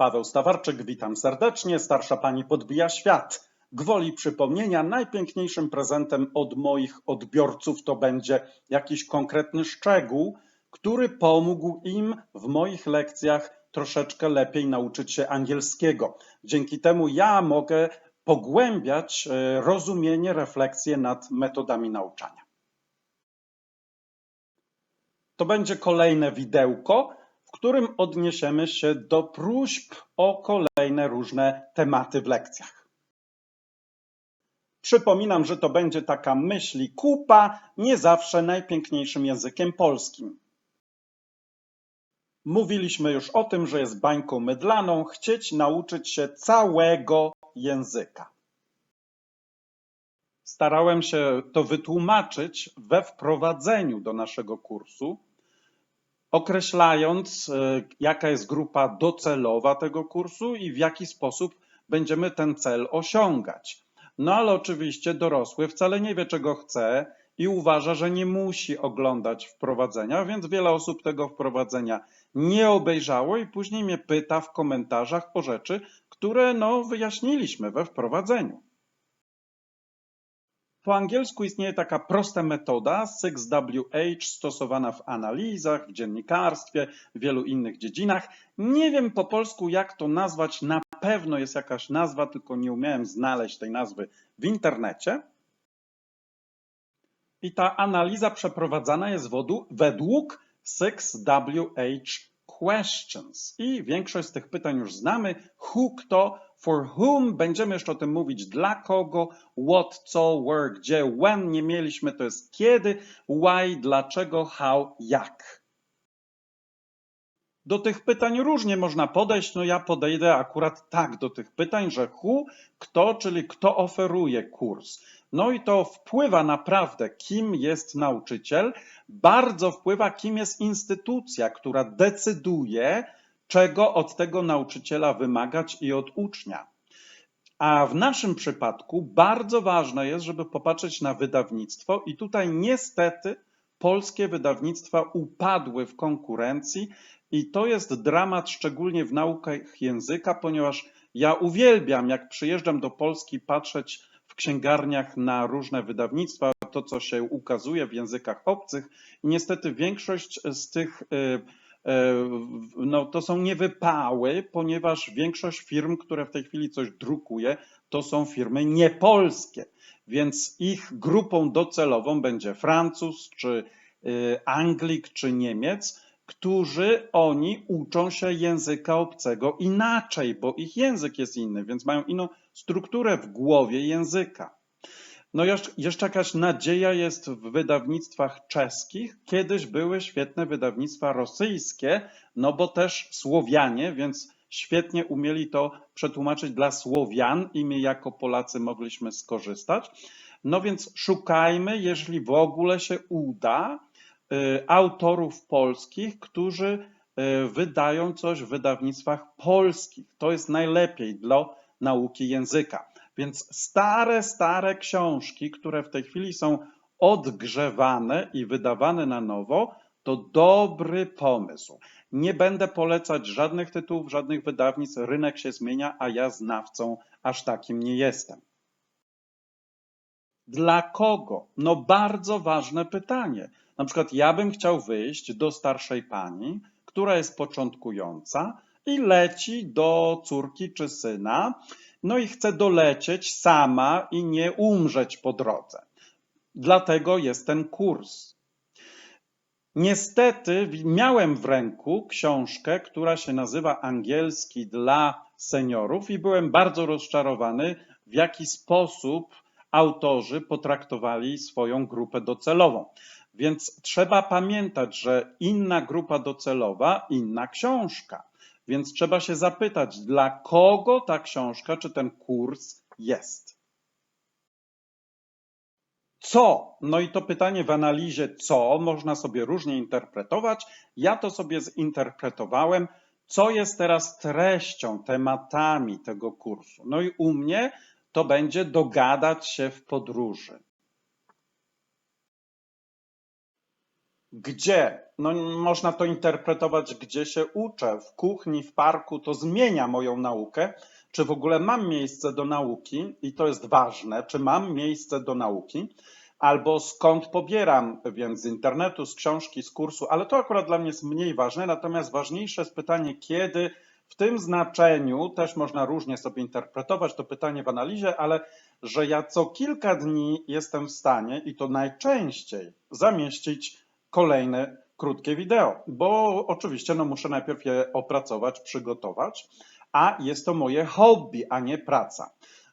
Paweł Stawarczyk, witam serdecznie. Starsza pani podbija świat. Gwoli przypomnienia, najpiękniejszym prezentem od moich odbiorców to będzie jakiś konkretny szczegół, który pomógł im w moich lekcjach troszeczkę lepiej nauczyć się angielskiego. Dzięki temu ja mogę pogłębiać e, rozumienie, refleksję nad metodami nauczania. To będzie kolejne widełko, którym odniesiemy się do próśb o kolejne różne tematy w lekcjach. Przypominam, że to będzie taka myśli kupa, nie zawsze najpiękniejszym językiem polskim. Mówiliśmy już o tym, że jest bańką mydlaną chcieć nauczyć się całego języka. Starałem się to wytłumaczyć we wprowadzeniu do naszego kursu, określając, e, jaka jest grupa docelowa tego kursu i w jaki sposób będziemy ten cel osiągać. No ale oczywiście dorosły wcale nie wie, czego chce i uważa, że nie musi oglądać wprowadzenia, więc wiele osób tego wprowadzenia nie obejrzało i później mnie pyta w komentarzach o rzeczy, które no wyjaśniliśmy we wprowadzeniu. Po angielsku istnieje taka prosta metoda 6WH stosowana w analizach, w dziennikarstwie, w wielu innych dziedzinach. Nie wiem po polsku jak to nazwać, na pewno jest jakaś nazwa, tylko nie umiałem znaleźć tej nazwy w internecie. I ta analiza przeprowadzana jest według 6WH questions. I większość z tych pytań już znamy. Who, kto, for whom, będziemy jeszcze o tym mówić, dla kogo, what, co, where, gdzie, when? Nie mieliśmy, to jest kiedy, why, dlaczego, how, jak. Do tych pytań różnie można podejść, no ja podejdę akurat tak do tych pytań, że who, kto, czyli kto oferuje kurs. No i to wpływa naprawdę, kim jest nauczyciel, bardzo wpływa, kim jest instytucja, która decyduje, czego od tego nauczyciela wymagać i od ucznia. A w naszym przypadku bardzo ważne jest, żeby popatrzeć na wydawnictwo, i tutaj niestety polskie wydawnictwa upadły w konkurencji, i to jest dramat, szczególnie w naukach języka, ponieważ ja uwielbiam, jak przyjeżdżam do Polski, patrzeć w księgarniach na różne wydawnictwa, to co się ukazuje w językach obcych. I niestety większość z tych e, no, to są niewypały, ponieważ większość firm, które w tej chwili coś drukuje, to są firmy niepolskie, więc ich grupą docelową będzie Francuz, czy e, Anglik, czy Niemiec, którzy oni uczą się języka obcego inaczej, bo ich język jest inny, więc mają inną strukturę w głowie języka. No jeszcze jakaś nadzieja jest w wydawnictwach czeskich. Kiedyś były świetne wydawnictwa rosyjskie, no bo też Słowianie, więc świetnie umieli to przetłumaczyć dla Słowian i my jako Polacy mogliśmy skorzystać. No więc szukajmy, jeśli w ogóle się uda, y, autorów polskich, którzy y, wydają coś w wydawnictwach polskich. To jest najlepiej dla nauki języka. Więc stare, stare książki, które w tej chwili są odgrzewane i wydawane na nowo, to dobry pomysł. Nie będę polecać żadnych tytułów, żadnych wydawnictw, rynek się zmienia, a ja znawcą aż takim nie jestem. Dla kogo? No bardzo ważne pytanie. Na przykład ja bym chciał wyjść do starszej pani, która jest początkująca i leci do córki czy syna no i chce dolecieć sama i nie umrzeć po drodze. Dlatego jest ten kurs. Niestety miałem w ręku książkę, która się nazywa Angielski dla seniorów i byłem bardzo rozczarowany, w jaki sposób autorzy potraktowali swoją grupę docelową. Więc trzeba pamiętać, że inna grupa docelowa, inna książka. Więc trzeba się zapytać, dla kogo ta książka czy ten kurs jest. Co? No i to pytanie w analizie co można sobie różnie interpretować. Ja to sobie zinterpretowałem, co jest teraz treścią, tematami tego kursu. No i u mnie to będzie dogadać się w podróży. Gdzie? No, można to interpretować, gdzie się uczę. W kuchni, w parku to zmienia moją naukę. Czy w ogóle mam miejsce do nauki? I to jest ważne. Czy mam miejsce do nauki? Albo skąd pobieram, więc z internetu, z książki, z kursu, ale to akurat dla mnie jest mniej ważne. Natomiast ważniejsze jest pytanie, kiedy w tym znaczeniu też można różnie sobie interpretować to pytanie w analizie, ale że ja co kilka dni jestem w stanie i to najczęściej zamieścić kolejne krótkie wideo, bo oczywiście no, muszę najpierw je opracować, przygotować, a jest to moje hobby, a nie praca.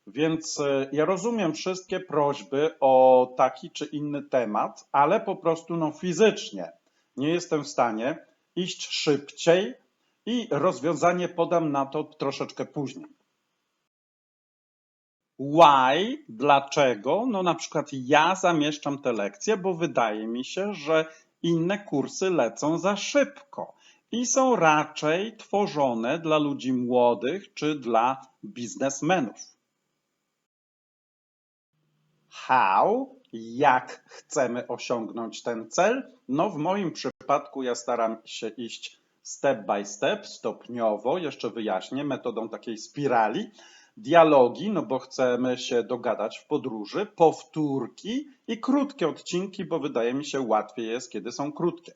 Więc e, ja rozumiem wszystkie prośby o taki czy inny temat, ale po prostu no, fizycznie nie jestem w stanie iść szybciej i rozwiązanie podam na to troszeczkę później. Why? Dlaczego? No na przykład ja zamieszczam te lekcje, bo wydaje mi się, że inne kursy lecą za szybko i są raczej tworzone dla ludzi młodych czy dla biznesmenów. How? Jak chcemy osiągnąć ten cel? No, w moim przypadku ja staram się iść step by step, stopniowo, jeszcze wyjaśnię, metodą takiej spirali. Dialogi, no bo chcemy się dogadać w podróży, powtórki i krótkie odcinki, bo wydaje mi się łatwiej jest, kiedy są krótkie.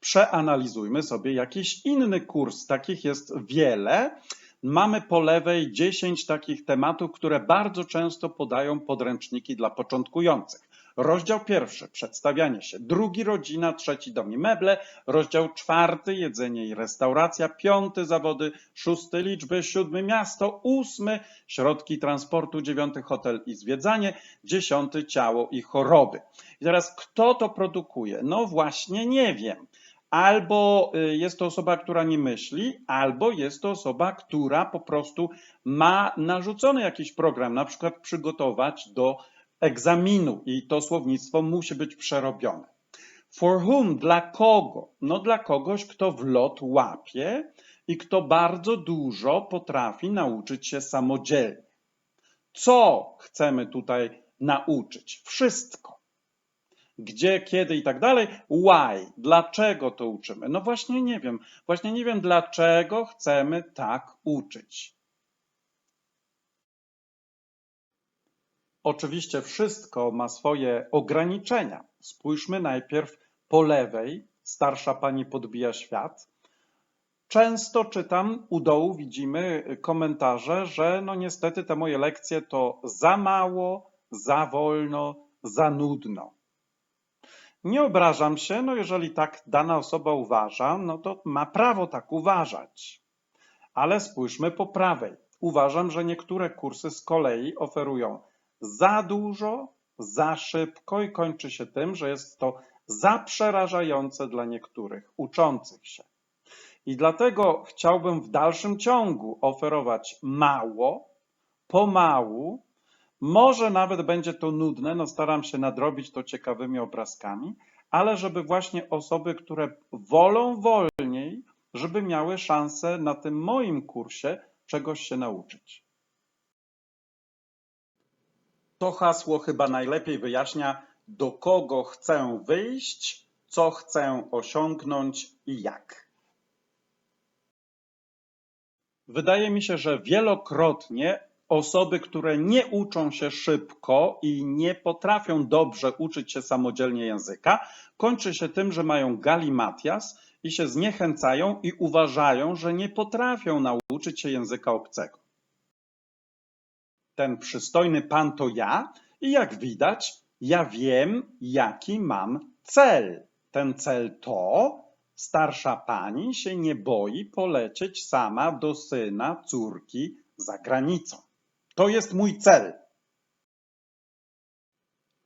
Przeanalizujmy sobie jakiś inny kurs, takich jest wiele. Mamy po lewej 10 takich tematów, które bardzo często podają podręczniki dla początkujących. Rozdział pierwszy przedstawianie się, drugi rodzina, trzeci dom i meble, rozdział czwarty jedzenie i restauracja, piąty zawody, szósty liczby, siódmy miasto, ósmy środki transportu, dziewiąty hotel i zwiedzanie, dziesiąty ciało i choroby. I teraz kto to produkuje? No właśnie nie wiem. Albo y, jest to osoba, która nie myśli, albo jest to osoba, która po prostu ma narzucony jakiś program, na przykład przygotować do egzaminu i to słownictwo musi być przerobione. For whom? Dla kogo? No dla kogoś, kto w lot łapie i kto bardzo dużo potrafi nauczyć się samodzielnie. Co chcemy tutaj nauczyć? Wszystko. Gdzie, kiedy i tak dalej. Why? Dlaczego to uczymy? No właśnie nie wiem. Właśnie nie wiem, dlaczego chcemy tak uczyć. Oczywiście wszystko ma swoje ograniczenia. Spójrzmy najpierw po lewej. Starsza pani podbija świat. Często czytam u dołu, widzimy komentarze, że no niestety te moje lekcje to za mało, za wolno, za nudno. Nie obrażam się, no jeżeli tak dana osoba uważa, no to ma prawo tak uważać. Ale spójrzmy po prawej. Uważam, że niektóre kursy z kolei oferują za dużo, za szybko i kończy się tym, że jest to za przerażające dla niektórych uczących się. I dlatego chciałbym w dalszym ciągu oferować mało, pomału, może nawet będzie to nudne, no staram się nadrobić to ciekawymi obrazkami, ale żeby właśnie osoby, które wolą wolniej, żeby miały szansę na tym moim kursie czegoś się nauczyć. To hasło chyba najlepiej wyjaśnia, do kogo chcę wyjść, co chcę osiągnąć i jak. Wydaje mi się, że wielokrotnie osoby, które nie uczą się szybko i nie potrafią dobrze uczyć się samodzielnie języka, kończy się tym, że mają galimatias i się zniechęcają i uważają, że nie potrafią nauczyć się języka obcego ten przystojny pan to ja i jak widać, ja wiem, jaki mam cel. Ten cel to starsza pani się nie boi polecieć sama do syna, córki za granicą. To jest mój cel.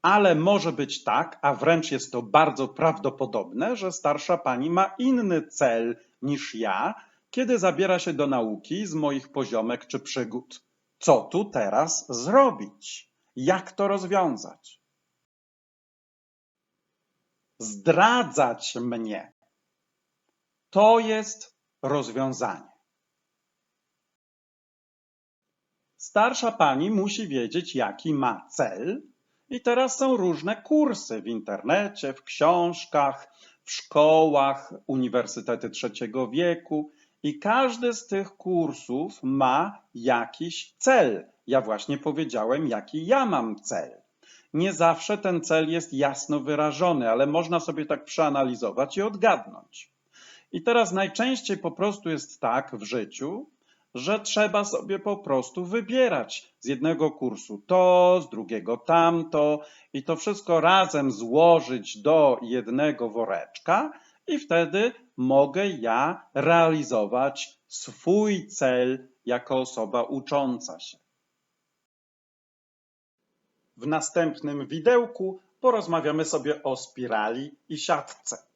Ale może być tak, a wręcz jest to bardzo prawdopodobne, że starsza pani ma inny cel niż ja, kiedy zabiera się do nauki z moich poziomek czy przygód. Co tu teraz zrobić? Jak to rozwiązać? Zdradzać mnie. To jest rozwiązanie. Starsza pani musi wiedzieć, jaki ma cel, I teraz są różne kursy w internecie, w książkach, w szkołach, uniwersytety trzeciego wieku. I każdy z tych kursów ma jakiś cel. Ja właśnie powiedziałem, jaki ja mam cel. Nie zawsze ten cel jest jasno wyrażony, ale można sobie tak przeanalizować i odgadnąć. I teraz najczęściej po prostu jest tak w życiu, że trzeba sobie po prostu wybierać z jednego kursu to, z drugiego tamto i to wszystko razem złożyć do jednego woreczka i wtedy mogę ja realizować swój cel jako osoba ucząca się. W następnym widełku porozmawiamy sobie o spirali i siatce.